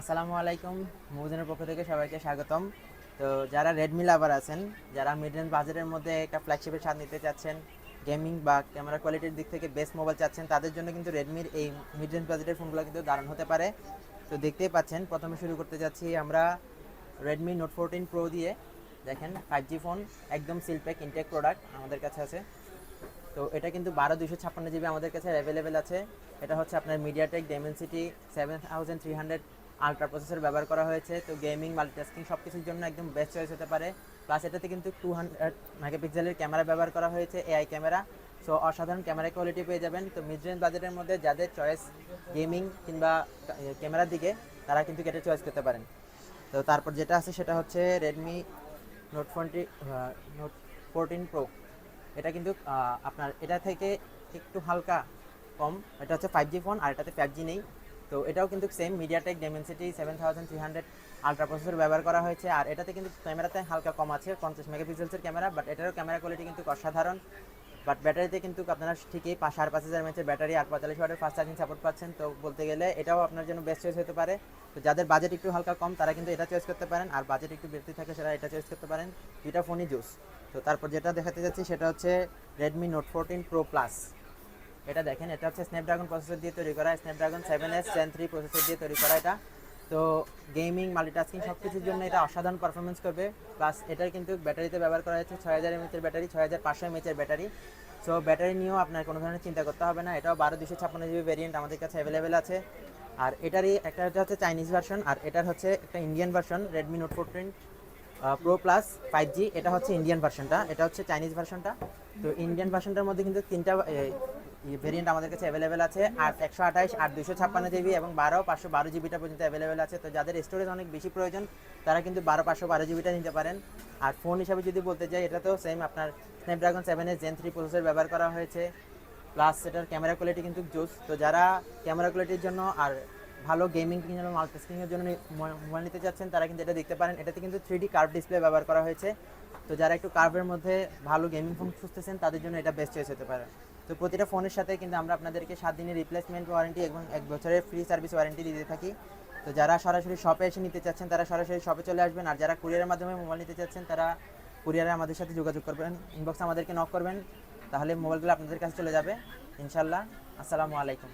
আসসালামু আলাইকুম, মুভিজনের পক্ষ থেকে সবাইকে স্বাগতম। তো যারা রেডমি লাভার আছেন, যারা মিড রেঞ্জ বাজেটের মধ্যে একটা ফ্ল্যাগশিপের স্বাদ নিতে চাচ্ছেন গেমিং বা ক্যামেরা কোয়ালিটির দিক থেকে বেস্ট মোবাইল চাচ্ছেন, তাদের জন্য কিন্তু রেডমির এই মিড রেঞ্জ বাজেটের ফোনগুলো কিন্তু দারুণ হতে পারে। তো দেখতেই পাচ্ছেন, প্রথমে শুরু করতে যাচ্ছি আমরা রেডমি নোট ফোরটিন প্রো দিয়ে। দেখেন ফাইভ জি ফোন একদম সিলপ্যাক ইনটেক প্রোডাক্ট আমাদের কাছে আছে। তো এটা কিন্তু বারো দুশো ছাপ্পান্ন জিবি আমাদের কাছে অ্যাভেলেবেল আছে। এটা হচ্ছে আপনার MediaTek Dimensity seven thousand three hundred ultra processor ব্যবহার করা হয়েছে। তো গেমিং মাল্টিটাস্কিং সব কিছুর জন্য একদম বেস্ট চয়েস হতে পারে। প্লাস এটাতে কিন্তু টু হান্ড্রেড মেগাপিক্সেলের ক্যামেরা ব্যবহার করা হয়েছে এআই ক্যামেরা সো অসাধারণ ক্যামেরা কোয়ালিটি পেয়ে যাবেন। তো মিড রেঞ্জ বাজেটের মধ্যে যাদের চয়েস গেমিং কিংবা ক্যামেরার দিকে, তারা কিন্তু এটা চয়েস করতে পারেন। তো তারপর যেটা আছে সেটা হচ্ছে রেডমি নোট ফোনটি নোট ফোরটিন প্রো এটা কিন্তু আপনার, এটা থেকে একটু হালকা কম। এটা হচ্ছে ফাইভ জি ফোন আর এটাতে ফাইভ জি নেই। তো এটাও কিন্তু same MediaTek Dimensity seven thousand three hundred ultra processor ব্যবহার করা হয়েছে। আর এটাতে কিন্তু ক্যামেরাতে হালকা কম আছে, পঞ্চাশ মেগাপিক্সেলসের ক্যামেরা বাট এটারও ক্যামেরা কোয়ালিটি কিন্তু অসাধারণ। বাট ব্যাটারিতে কিন্তু আপনারা ঠিকই পাঁচ সাড়ে পাঁচ হাজার এমএচের ব্যাটারি আর পঁয়তাল্লিশ ওয়াটের ফাস্ট চার্জিং সাপোর্ট পাচ্ছেন। তো বলতে গেলে এটাও আপনার জন্য বেস্ট চয়েস হতে পারে। তো যাদের বাজেট একটু হালকা কম, তারা কিন্তু এটা চয়েস করতে পারেন। আর বাজেট একটু বেশি থাকে সেটা এটা চয়েস করতে পারেন। দুইটা ফোনই জুস তো তারপর যেটা দেখাতে যাচ্ছি, সেটা হচ্ছে Redmi note fourteen pro plus এটা দেখেন, এটা হচ্ছে স্ন্যাপড্রাগন প্রসেসর দিয়ে তৈরি করা Snapdragon seven S Gen three processor দিয়ে তৈরি করা এটা। তো গেমিং মাল্টিটাস্কিং সব কিছুর জন্য এটা অসাধারণ পারফরমেন্স করবে। প্লাস এটার কিন্তু ব্যাটারিতে ব্যবহার করা হয়েছে ছয় হাজার এমএচের ব্যাটারি, ছয় হাজার পাঁচশো এমএচের ব্যাটারি। সো ব্যাটারি নিয়েও আপনার কোনো ধরনের চিন্তা করতে হবে না, এটাও বারো দুশো ছাপ্পান্ন জিবি ভ্যারিয়েন্ট আমাদের কাছে অ্যাভেলেবেল আছে। আর এটারই একটা হচ্ছে চাইনিজ ভার্সন আর এটার হচ্ছে একটা Indian version Redmi note fourteen pro plus five G এটা হচ্ছে ইন্ডিয়ান ভার্সনটা এটা হচ্ছে চাইনিজ ভার্সনটা তো ইন্ডিয়ান ভার্সনটার মধ্যে কিন্তু তিনটা ভেরিয়েন্ট আমাদের কাছে অ্যাভেলেবেল আছে আর একশো আঠাইশ আর দুশো ছাপ্পান্ন জিবি এবং বারো, পাঁচশো বারো জিবিটা পর্যন্ত অ্যাভেলেবেল আছে। তো যাদের স্টোরেজ অনেক বেশি প্রয়োজন, তারা কিন্তু বারো, পাঁচশো বারো জিবিটা নিতে পারেন। আর ফোন হিসাবে যদি বলতে চাই এটা তো সেম আপনার Snapdragon seven S Gen three processor ব্যবহার করা হয়েছে। প্লাস এটার ক্যামেরা কোয়ালিটি কিন্তু জোস। তো যারা ক্যামেরা কোয়ালিটির জন্য আর ভালো গেমিং কিংবা মাল্টিস্কিংয়ের জন্য মোবাইল নিতে চাচ্ছেন, তারা কিন্তু এটা দেখতে পারেন। এটাতে কিন্তু থ্রি ডি কার্ভ ডিসপ্লে ব্যবহার করা হয়েছে। তো যারা একটু কার্ভের মধ্যে ভালো গেমিং ফোন খুঁজতেছেন, তাদের জন্য এটা বেস্ট চয়েস হতে পারে। তো প্রতিটা ফোনের সাথে কিন্তু আমরা আপনাদেরকে সাত দিনের রিপ্লেসমেন্ট ওয়ারেন্টি এবং এক বছরের ফ্রি সার্ভিস ওয়ারেন্টি দিতে থাকি। তো যারা সরাসরি শপে এসে নিতে চাচ্ছেন, তারা সরাসরি শপে চলে আসবেন। আর যারা কুরিয়ারের মাধ্যমে মোবাইল নিতে চাচ্ছেন, তারা কুরিয়ারে আমাদের সাথে যোগাযোগ করবেন। ইনবক্সে আমাদেরকে নক করবেন, তাহলে মোবাইলগুলো আপনাদের কাছে চলে যাবে। ইনশাল্লাহ আসসালামু আলাইকুম।